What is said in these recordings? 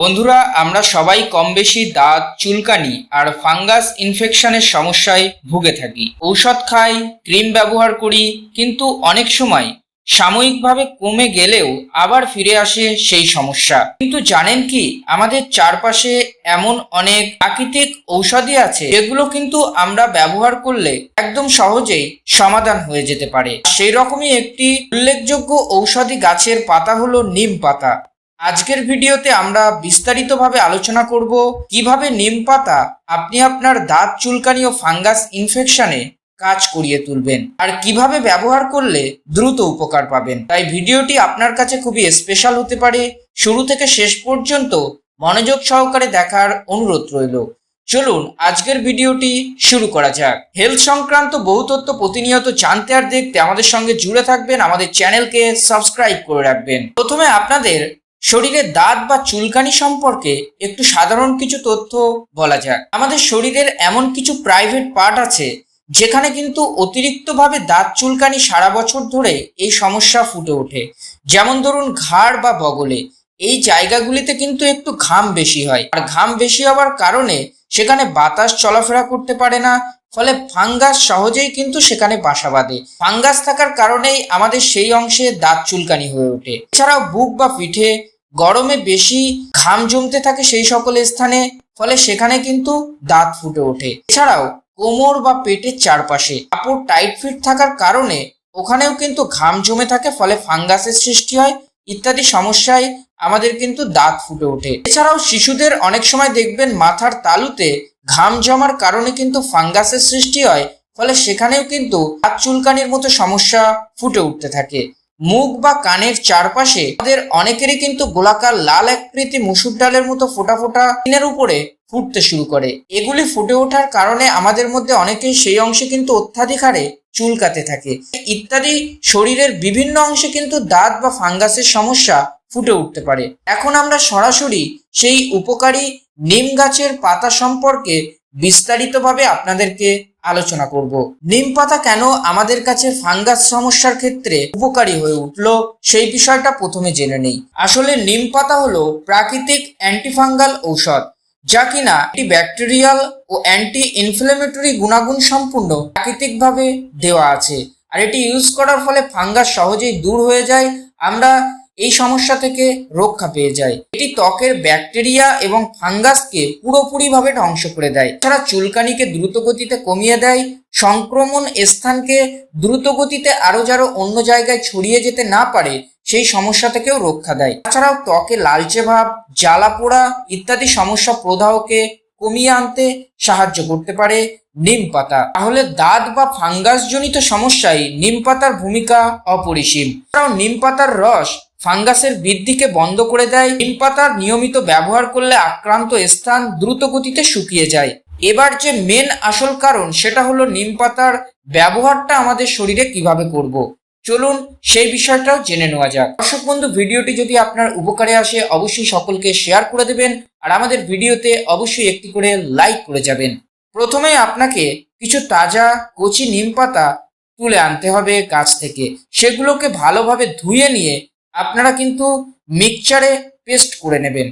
বন্ধুরা, আমরা সবাই কম বেশি দাঁত, চুলকানি আর ফাঙ্গাস ইনফেকশনের সমস্যায় ভুগে থাকি। ঔষধ খাই, ক্রিম ব্যবহার করি, কিন্তু অনেক সময় সাময়িকভাবে কমে গেলেও আবার ফিরে আসে সেই সমস্যা। কিন্তু জানেন কি, আমাদের চারপাশে এমন অনেক প্রাকৃতিক ঔষধি আছে, যেগুলো কিন্তু আমরা ব্যবহার করলে একদম সহজেই সমাধান হয়ে যেতে পারে। সেই রকমই একটি উল্লেখযোগ্য ঔষধি গাছের পাতা হলো নিম পাতা। আজকের ভিডিওতে আমরা বিস্তারিতভাবে আলোচনা করব কীভাবে নিম পাতা আপনি আপনার দাঁত চুলকানি ও ফাঙ্গাস ইনফেকশনে কাজ করিয়ে তুলবেন আর কীভাবে ব্যবহার করলে দ্রুত উপকার পাবেন। তাই ভিডিওটি আপনার কাছে খুবই স্পেশাল হতে পারে। শুরু থেকে শেষ পর্যন্ত মনোযোগ সহকারে দেখার অনুরোধ রইল। চলুন আজকের ভিডিওটি শুরু করা যাক। হেলথ সংক্রান্ত বহু তথ্য প্রতিনিয়ত জানতে আর দেখতে আমাদের সঙ্গে জুড়ে থাকবেন। আমাদের চ্যানেলকে সাবস্ক্রাইব করে রাখবেন। প্রথমে আপনাদের শরীরের দাঁত বা চুলকানি সম্পর্কে একটু সাধারণ কিছু তথ্য বলা যাক। আমাদের শরীরের এমন কিছু প্রাইভেট পার্ট আছে, যেখানে কিন্তু অতিরিক্তভাবে দাঁত চুলকানি সারা বছর ধরে এই সমস্যা ফুটে ওঠে। যেমন ধরুন ঘাড় বা বগলে, এই জায়গাগুলিতে কিন্তু একটু ঘাম বেশি হয়। আর ঘাম বেশি হওয়ার কারণে সেখানে বাতাস চলাফেরা করতে পারে না ফলে ফাঙ্গাস সহজেই কিন্তু সেখানে বাসা বাঁধে। ফাঙ্গাস থাকার কারণেই আমাদের সেই অংশে দাঁত চুলকানি হয়ে ওঠে। এছাড়াও বুক বা পিঠে গরমে বেশি ঘাম জমতে থাকে সেই সকল স্থানে, ফলে সেখানে কিন্তু দাঁত ফুটে ওঠে। এছাড়াও কোমর বা পেটের চারপাশে কাপড় টাইট ফিট থাকার কারণে ওখানেও কিন্তু ঘাম জমে থাকে, ফলে ফাঙ্গাসের সৃষ্টি হয়, ইত্যাদি সমস্যায় আমাদের কিন্তু দাঁত ফুটে ওঠে। এছাড়াও শিশুদের অনেক সময় দেখবেন মাথার তালুতে ঘাম জমার কারণে কিন্তু ফাঙ্গাসের সৃষ্টি হয়, ফলে সেখানেও কিন্তু দাঁত চুলকানির মতো সমস্যা ফুটে উঠতে থাকে। মুখ বা কানের চারপাশে আমাদের অনেকেরই কিন্তু গোলাকার লাল আকৃতি মুসুর ডালের মতো ফোটা ফোটা স্কিনের উপরে ফুটতে শুরু করে। এগুলি ফুটে ওঠার কারণে আমাদের মধ্যে অনেকেই সেই অংশে কিন্তু অত্যাধিক হারে চুলকাতে থাকে। ইত্যাদি শরীরের বিভিন্ন অংশে কিন্তু দাঁত বা ফাঙ্গাসের সমস্যা ফুটে উঠতে পারে। এখন আমরা সরাসরি সেই উপকারী নিম গাছের পাতা সম্পর্কে বিস্তারিতভাবে আপনাদেরকে আলোচনা করব। নিম পাতা কেন আমাদের কাছে ফাঙ্গাস সমস্যার ক্ষেত্রে উপকারী হয়ে উঠল সেই বিষয়টা প্রথমে জেনে নেই। আসলে নিম পাতা হলো প্রাকৃতিক অ্যান্টিফাঙ্গাল ঔষধ, যা কিনা এটি ব্যাকটেরিয়াল ও অ্যান্টি ইনফ্লেমেটরি গুণাগুণ সম্পূর্ণ প্রাকৃতিকভাবে দেওয়া আছে। আর এটি ইউজ করার ফলে ফাঙ্গাস সহজেই দূর হয়ে যায়। আমরা এই সমস্যা থেকে রক্ষা পেয়ে যায়। এটি ত্বকের ব্যাকটেরিয়া এবং ফাঙ্গাসকে পুরোপুরিভাবে ধ্বংস করে দেয়। এছাড়া চুলকানিকে দ্রুত গতিতে কমিয়ে দেয়। সংক্রমণ স্থানকে দ্রুত গতিতে আরও যারো অন্য জায়গায় ছড়িয়ে যেতে না পারে, সেই সমস্যা থেকেও রক্ষা দেয়। তাছাড়াও ত্বকে লালচে ভাব, জ্বালা পোড়া ইত্যাদি সমস্যা প্রদাহকে কমিয়ে আনতে সাহায্য করতে পারে নিম পাতা। তাহলে দাঁত বা ফাঙ্গাস জনিত সমস্যায় নিম পাতার ভূমিকা অপরিসীম। এছাড়াও নিম পাতার রস ফাঙ্গাসের বৃদ্ধিকে বন্ধ করে দেয়। নিম পাতার নিয়মিত ব্যবহার করলে আক্রান্ত স্থান দ্রুত গতিতে শুকিয়ে যায়। এবার যে মেন আসল কারণ, সেটা হলো নিম পাতার ব্যবহারটা আমাদের শরীরে কীভাবে করব। চলুন সেই বিষয়টাও জেনে নেওয়া যাক। দর্শক বন্ধু, ভিডিওটি যদি আপনার উপকারে আসে, অবশ্যই সকলকে শেয়ার করে দেবেন আর আমাদের ভিডিওতে অবশ্যই একটি করে লাইক করে যাবেন। প্রথমে আপনাকে কিছু তাজা, কচি নিম পাতা তুলে আনতে হবে গাছ থেকে। সেগুলোকে ভালোভাবে ধুয়ে নিয়ে আপনারা কিন্তু মিক্সচারে পেস্ট করে নেবেন।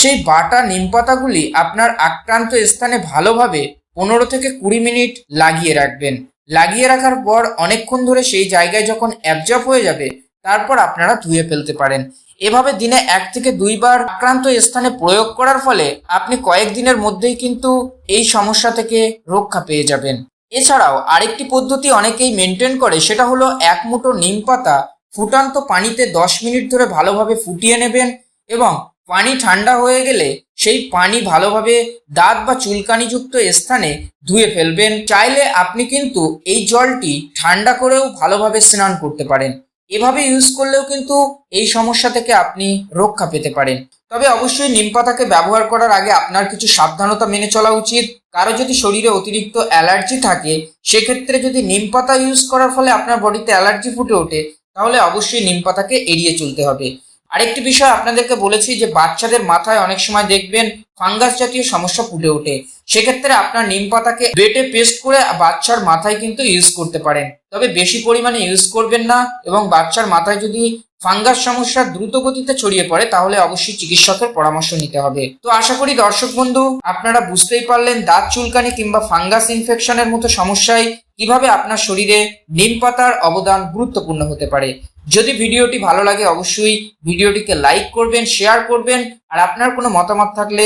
সেই বাটা নিম পাতাগুলি আপনার আক্রান্ত স্থানে ভালোভাবে পনেরো থেকে কুড়ি মিনিট লাগিয়ে রাখবেন। লাগিয়ে রাখার পর অনেকক্ষণ ধরে সেই জায়গায় যখন অ্যাবজর্ব হয়ে যাবে, তারপর আপনারা ধুয়ে ফেলতে পারেন। এভাবে দিনে এক থেকে দুইবার আক্রান্ত স্থানে প্রয়োগ করার ফলে আপনি কয়েকদিনের মধ্যেই কিন্তু এই সমস্যা থেকে রক্ষা পেয়ে যাবেন। এছাড়াও আরেকটি পদ্ধতি অনেকেই মেনটেন করে, সেটা হলো এক মুঠো নিম পাতা ফুটান্ত পানিতে দশ মিনিট ধরে ভালোভাবে ফুটিয়ে নেবেন এবং পানি ঠান্ডা হয়ে গেলে সেই পানি ভালোভাবে দাঁত বা চুলকানিযুক্ত স্থানে ধুয়ে ফেলবেন। চাইলে আপনি কিন্তু এই জলটি ঠান্ডা করেও ভালোভাবে স্নান করতে পারেন। এভাবে ইউজ করলেও কিন্তু এই সমস্যা থেকে আপনি রক্ষা পেতে পারেন। তবে অবশ্যই নিম পাতাকে ব্যবহার করার আগে আপনার কিছু সাবধানতা মেনে চলা উচিত। কারও যদি শরীরে অতিরিক্ত অ্যালার্জি থাকে, সেক্ষেত্রে যদি নিম পাতা ইউজ করার ফলে আপনার বডিতে অ্যালার্জি ফুটে ওঠে তাহলে অবশ্যই নিম পাতাকে এড়িয়ে চলতে হবে। আরেকটি বিষয় আপনাদেরকে বলেছি যে বাচ্চাদের মাথায় অনেক সময় দেখবেন ফাঙ্গাস জাতীয় সমস্যা ফুটে ওঠে। সেক্ষেত্রে আপনার নিম পাতাকে বেটে পেস্ট করে বাচ্চার মাথায় কিন্তু ইউজ করতে পারেন। তবে বেশি পরিমাণে ইউজ করবেন না এবং বাচ্চার মাথায় যদি ফাঙ্গাস সমস্যা দ্রুত গতিতে ছড়িয়ে পড়ে, তাহলে অবশ্যই চিকিৎসকের পরামর্শ নিতে হবে। তো আশা করি দর্শক বন্ধু, আপনারা বুঝতেই পারলেন, দাঁত চুলকানি কিংবা ফাঙ্গাস ইনফেকশনের মতো সমস্যায় কীভাবে আপনার শরীরে নিম পাতার অবদান গুরুত্বপূর্ণ হতে পারে। যদি ভিডিওটি ভালো লাগে অবশ্যই ভিডিওটিকে লাইক করবেন, শেয়ার করবেন, আর আপনার কোনো মতামত থাকলে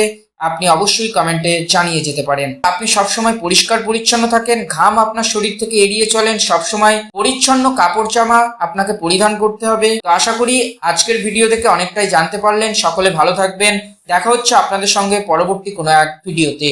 আপনি অবশ্যই কমেন্টে জানিয়ে যেতে পারেন। আপনি সবসময় পরিষ্কার পরিচ্ছন্ন থাকেন, ঘাম আপনার শরীর থেকে এড়িয়ে চলেন, সবসময় পরিচ্ছন্ন কাপড় জামা আপনাকে পরিধান করতে হবে। তো আশা করি আজকের ভিডিও থেকে অনেকটাই জানতে পারলেন। সকলে ভালো থাকবেন। দেখা হচ্ছে আপনাদের সঙ্গে পরবর্তী কোনো এক ভিডিওতে।